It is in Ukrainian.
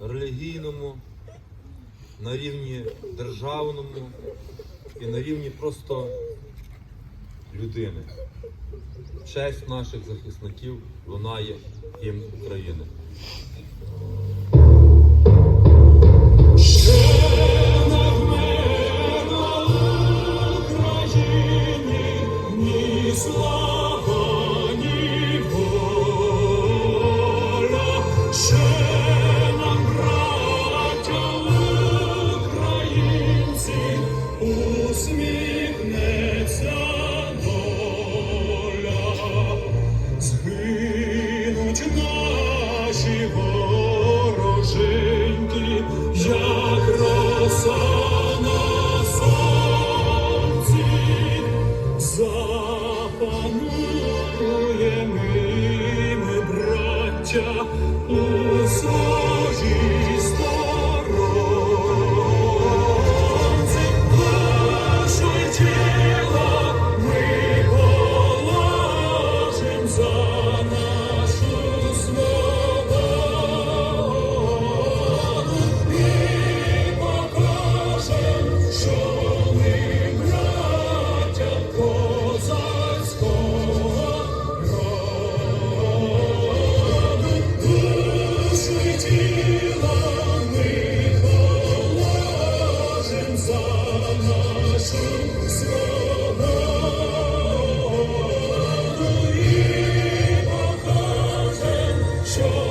релігійному, на рівні державному і на рівні просто людини. Честь наших захисників лунає гімн України. Слава, Запануємо ми, браття, у своїй show.